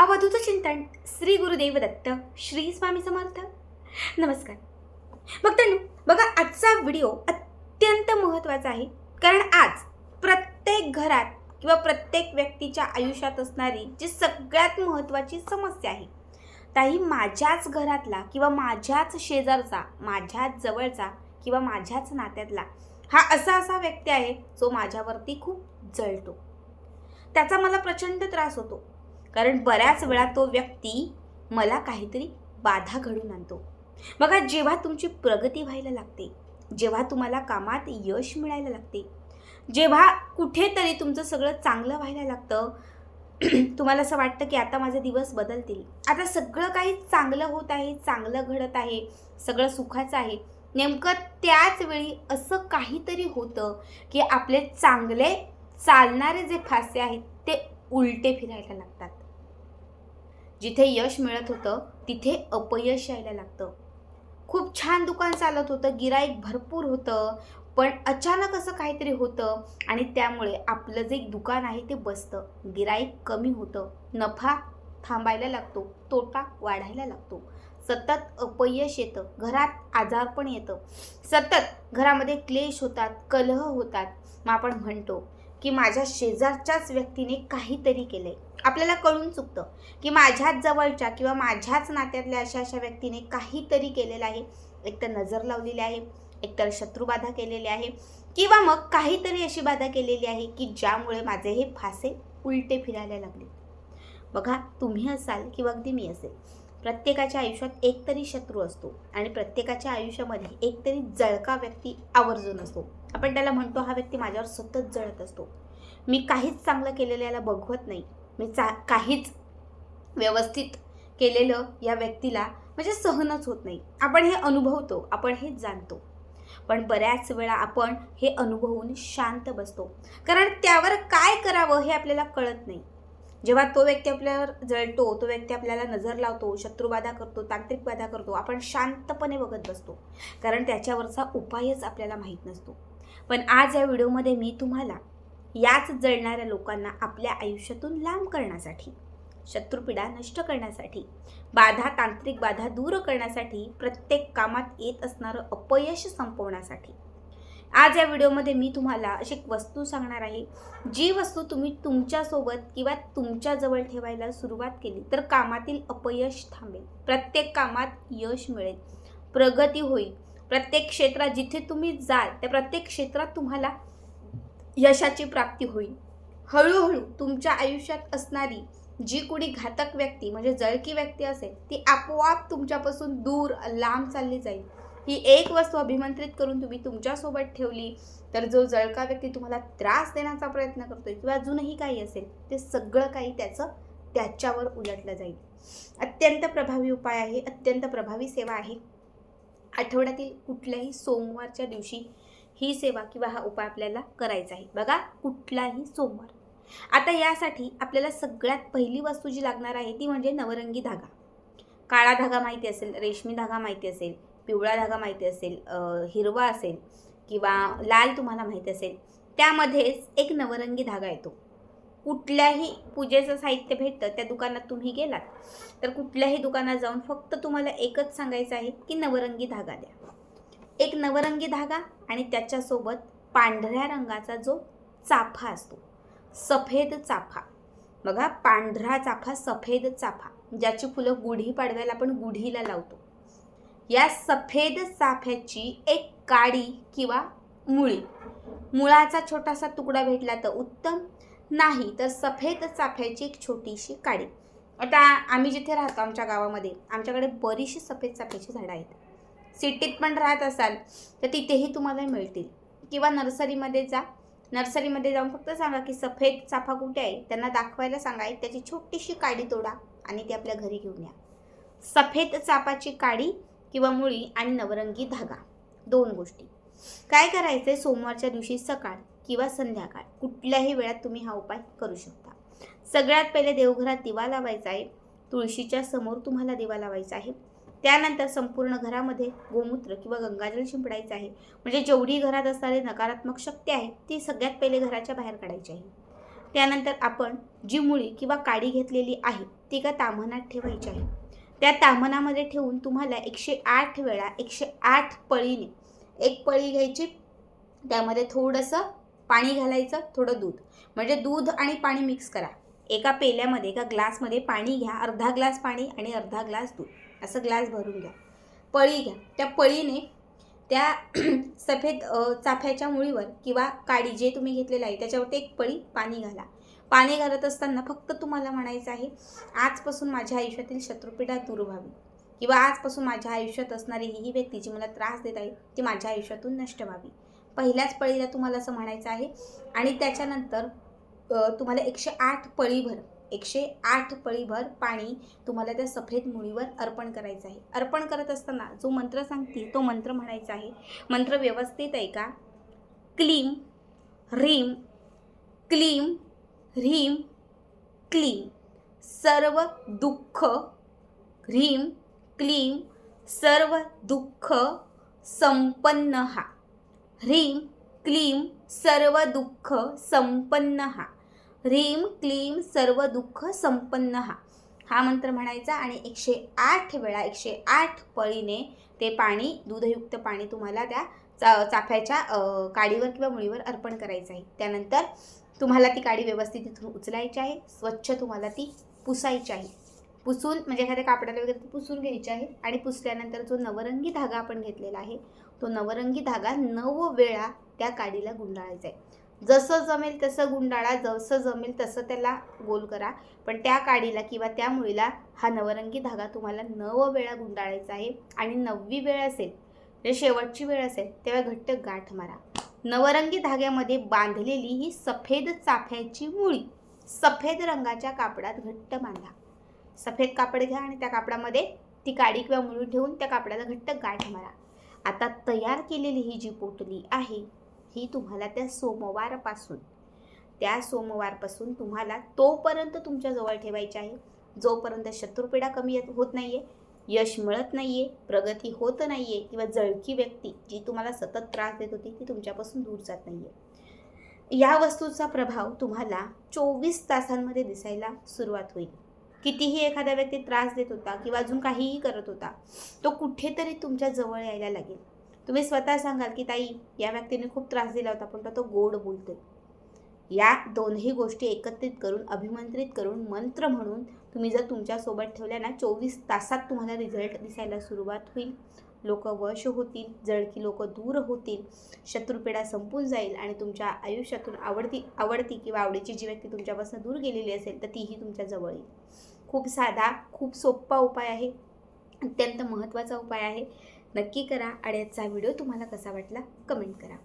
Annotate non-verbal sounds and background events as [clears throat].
अवधूत चिंतन श्री गुरुदेव दत्त श्री स्वामी समर्थ. नमस्कार. भक्तांनो बघा आजचा व्हिडिओ अत्यंत महत्त्वाचा आहे. कारण आज प्रत्येक घरात किंवा प्रत्येक व्यक्तीच्या आयुष्यात असणारी जी सगळ्यात महत्त्वाची समस्या आहे ताई माझ्याच घरातला किंवा माझ्याच शेजारचा माझ्याच जवळचा किंवा माझ्याच नात्यातला हा असा असा व्यक्ती आहे जो माझ्यावरती खूप जळतो. त्याचा मला प्रचंड त्रास होतो. कारण बऱ्याच वेळा तो व्यक्ती मला काहीतरी बाधा घडून आणतो. बघा जेव्हा तुमची प्रगती व्हायला लागते जेव्हा तुम्हाला कामात यश मिळायला लागते जेव्हा कुठेतरी तुमचं सगळं चांगलं व्हायला लागतं [clears throat] तुम्हाला असं वाटतं की आता माझे दिवस बदलतील. आता सगळं काही चांगलं होत आहे चांगलं घडत आहे सगळं सुखाचं आहे. नेमकं त्याच वेळी असं काहीतरी होतं की आपले चांगले चालणारे जे फासे आहेत ते उलटे फिरायला लागतात. जिथे यश मिळत होतं तिथे अपयश यायला लागतं. खूप छान दुकान चालत होतं गिराईक भरपूर होतं पण अचानक असं काहीतरी होतं आणि त्यामुळे आपलं जे दुकान आहे ते बसतं. गिराईक कमी होतं नफा थांबायला लागतो तोटा वाढायला लागतो. सतत अपयश येतं घरात आजारपण येतं. सतत घरामध्ये क्लेश होतात कलह होतात. मग आपण म्हणतो की माझ्या शेजारच्याच व्यक्तीने काहीतरी केलंय. आपल्याला कळून चुकतं की माझ्याच जवळच्या किंवा माझ्याच नात्यातल्या अशा अशा व्यक्तीने काहीतरी केलेलं आहे. एक तर नजर लावलेली आहे एकतर शत्रुबाधा केलेली आहे किंवा मग काहीतरी अशी बाधा केलेली आहे की ज्यामुळे माझे हे फासे उलटे फिरायला लागले. बघा तुम्ही असाल किंवा अगदी मी असेल प्रत्येकाच्या आयुष्यात एकतरी शत्रू असतो आणि प्रत्येकाच्या आयुष्यामध्ये एकतरी जळका व्यक्ती आवर्जून असतो. आपण त्याला म्हणतो हा व्यक्ती माझ्यावर सतत जळत असतो. मी काहीच चांगलं केलेलं याला बघवत नाही. मी चा काहीच व्यवस्थित केलेलं या व्यक्तीला म्हणजे सहनच होत नाही. आपण हे अनुभवतो आपण हे जाणतो. पण बऱ्याच वेळा आपण हे अनुभवून शांत बसतो. कारण त्यावर काय करावं हे आपल्याला कळत नाही. जेव्हा तो व्यक्ती आपल्यावर जळतो तो व्यक्ती आपल्याला नजर लावतो शत्रुबाधा करतो तांत्रिक बाधा करतो आपण शांतपणे बघत बसतो. कारण त्याच्यावरचा उपायच आपल्याला माहीत नसतो. पण आज या व्हिडिओमध्ये मी तुम्हाला याच जळणाऱ्या लोकांना आपल्या आयुष्यातून लांब करण्यासाठी शत्रुपीडा नष्ट करण्यासाठी बाधा तांत्रिक बाधा दूर करण्यासाठी प्रत्येक कामात येत असणारं अपयश संपवण्यासाठी. आज या व्हिडिओमध्ये मी तुम्हाला अशी एक वस्तू सांगणार आहे जी वस्तू तुम्ही तुमच्यासोबत किंवा तुमच्याजवळ ठेवायला सुरुवात केली तर कामातील अपयश थांबेल. प्रत्येक कामात यश मिळेल. प्रगती होईल. प्रत्येक क्षेत्रात जिथे तुम्ही जाल त्या प्रत्येक क्षेत्रात तुम्हाला यशाची प्राप्ती होईल. हळूहळू तुमच्या आयुष्यात असणारी जी कुणी घातक व्यक्ती म्हणजे जळकी व्यक्ती असेल ती आपोआप तुमच्यापासून दूर लांब चालली जाईल. ही एक वस्तू अभिमंत्रित करून तुम्ही तुमच्यासोबत ठेवली तर जो जळका व्यक्ती तुम्हाला त्रास देण्याचा प्रयत्न करतोय किंवा अजूनही काही असेल ते सगळं काही त्याचं त्याच्यावर उलटलं जाईल. अत्यंत प्रभावी उपाय आहे अत्यंत प्रभावी सेवा आहे. आठवड्यातील कुठल्याही सोमवारच्या दिवशी ही सेवा किंवा हा उपाय आपल्याला करायचा आहे. बघा कुठलाही सोमवार. आता यासाठी आपल्याला सगळ्यात पहिली वस्तू जी लागणार आहे ती म्हणजे नवरंगी धागा. काळा धागा माहिती असेल रेशमी धागा माहिती असेल पिवळा धागा माहिती असेल हिरवा असेल किंवा लाल तुम्हाला माहिती असेल त्यामध्येच एक नवरंगी धागा येतो. कुठल्याही पूजेचं साहित्य भेटतं त्या दुकानात तुम्ही गेलात तर कुठल्याही दुकानात जाऊन फक्त तुम्हाला एकच सांगायचं आहे की नवरंगी धागा द्या. एक नवरंगी धागा आणि त्याच्यासोबत पांढऱ्या रंगाचा जो चाफा असतो सफेद चाफा. बघा पांढरा चाफा सफेद चाफा. ज्याची फुलं गुढी पाडव्याला आपण गुढीला लावतो. या सफेद चाफ्याची एक काडी किंवा मुळी. मुळाचा छोटासा तुकडा भेटला तर उत्तम नाही तर सफेद चाफ्याची एक छोटीशी काडी. आता आम्ही जिथे राहतो आमच्या गावामध्ये आमच्याकडे बरीचशी सफेद चाफ्याची झाडं आहेत. सिटीत पण राहत असाल तर तिथेही तुम्हाला मिळतील. किंवा नर्सरीमध्ये जा. नर्सरीमध्ये जाऊन फक्त सांगा की सफेद चाफा कुठे आहे? त्यांना दाखवायला सांगा एक त्याची छोटीशी काडी तोडा आणि ती आपल्या घरी घेऊन या. सफेद चापाची काडी किंवा मुळी आणि नवरंगी धागा दोन गोष्टी. काय करायचं सोमवारच्या दिवशी सकाळ किंवा संध्याकाळ कुठल्याही वेळात तुम्ही हा उपाय करू शकता. सगळ्यात पहिले देवघरात दिवा लावायचा आहे. तुळशीच्या समोर तुम्हाला दिवा लावायचा आहे. त्यानंतर संपूर्ण घरामध्ये गोमूत्र किंवा गंगाजल शिंपडायचं आहे. म्हणजे जेवढी घरात असणारी नकारात्मक शक्ती आहे ती सगळ्यात पहिले घराच्या बाहेर काढायची आहे. त्यानंतर आपण जी मुळी किंवा काडी घेतलेली आहे ती का ताम्हणात ठेवायची आहे. त्या ताम्हणामध्ये ठेवून तुम्हाला एकशे आठ वेळा एकशे आठ पळीने एक पळी घ्यायची त्यामध्ये थोडंसं पाणी घालायचं थोडं दूध. म्हणजे दूध आणि पाणी मिक्स करा. एका पेल्यामध्ये एका ग्लासमध्ये पाणी घ्या अर्धा ग्लास पाणी आणि अर्धा ग्लास दूध. असं ग्लास भरून घ्या. पळी घ्या. त्या पळीने त्या [clears throat] सफेद चाफ्याच्या मुळीवर किंवा काडी जे तुम्ही घेतलेलं आहे त्याच्यावरती एक पळी पाणी घाला. पाणी घालत असताना फक्त तुम्हाला म्हणायचं आहे आजपासून माझ्या आयुष्यातील शत्रुपीडा दूर व्हावी. किंवा आजपासून माझ्या आयुष्यात असणारी ही ही व्यक्ती जी मला त्रास देत आहे ती माझ्या आयुष्यातून नष्ट व्हावी. पहिल्याच पळीला तुम्हाला असं म्हणायचं आहे आणि त्याच्यानंतर तुम्हाला एकशे आठ पळीभर एकशे आठ पळीभर पाणी तुम्हाला त्या सफेद मुळीवर अर्पण करायचं आहे. अर्पण करत असताना जो मंत्र सांगते तो मंत्र म्हणायचा आहे. मंत्र व्यवस्थित आहे का? क्लीम ह्रीम क्लीम ह्रीम क्लीम. सर्व दुःख ह्रीम क्लीम सर्व दुःख संपन्न हा. ह्रीम क्लीम सर्व दुःख संपन्न हा. ह्रीम क्लीम सर्व दुःख संपन्न हा. हा मंत्र म्हणायचा आणि एकशे आठ वेळा एकशे आठ पळीने ते पाणी दूधयुक्त पाणी तुम्हाला त्या चा चाफ्याच्या काडीवर किंवा मुळीवर अर्पण करायचं आहे. त्यानंतर तुम्हाला ती काडी व्यवस्थित तिथून उचलायची आहे. स्वच्छ तुम्हाला ती पुसायची आहे. पुसून म्हणजे एखाद्या कापडाला वगैरे ती पुसून घ्यायची आहे आणि पुसल्यानंतर जो नवरंगी धागा आपण घेतलेला आहे तो नवरंगी धागा नऊ वेळा त्या काडीला गुंडाळायचा आहे. जसं जमेल तसं गुंडाळा जसं जमेल तसं त्याला गोल करा. पण त्या काडीला किंवा त्या मुळीला हा नवरंगी धागा तुम्हाला नव वेळा गुंडाळायचा आहे आणि नववी वेळ असेल म्हणजे शेवटची वेळ असेल तेव्हा घट्ट गाठ मारा. नवरंगी धाग्यामध्ये बांधलेली ही सफेद चाफ्याची मुळी सफेद रंगाच्या कापडात घट्ट बांधा. सफेद कापड घ्या आणि त्या कापडामध्ये ती काडी किंवा मुळी ठेवून त्या कापडाला घट्ट गाठ मारा. आता तयार केलेली ही जी पोटली आहे ही तुम्हाला त्या सोमवारपासून त्या सोमवारपासून तुम्हाला तोपर्यंत तुमच्याजवळ ठेवायची आहे. जोपर्यंत शत्रुपीडा कमी येत होत नाही आहे यश मिळत नाही आहे प्रगती होत नाही आहे किंवा जळकी व्यक्ती जी तुम्हाला सतत त्रास देत होती ती तुमच्यापासून दूर जात नाही आहे या वस्तूचा प्रभाव तुम्हाला चोवीस तासांमध्ये दिसायला सुरुवात होईल. कितीही एखादा व्यक्ती त्रास देत होता किंवा अजून काहीही करत होता तो कुठेतरी तुमच्या जवळ यायला लागेल. तुम्ही स्वतः सांगाल की ताई या व्यक्तीने खूप त्रास दिला होता पण तो तो गोड बोलतोय. या दोन्ही गोष्टी एकत्रित करून अभिमंत्रित करून मंत्र म्हणून तुम्ही जर तुमच्यासोबत ठेवल्या ना चोवीस तासात तुम्हाला रिझल्ट दिसायला सुरुवात होईल. लोक वश होतील जळकी लोक दूर होतील शत्रुपेढा संपून जाईल आणि तुमच्या आयुष्यातून आवडती आवडती किंवा आवडीची जी व्यक्ती तुमच्यापासून दूर गेलेली असेल तर तीही तुमच्या जवळ येईल. खूप साधा खूप सोपा उपाय आहे. अत्यंत महत्त्वाचा उपाय आहे. नक्की करा. आणि आजचा व्हिडिओ तुम्हाला कसा वाटला? कमेंट करा.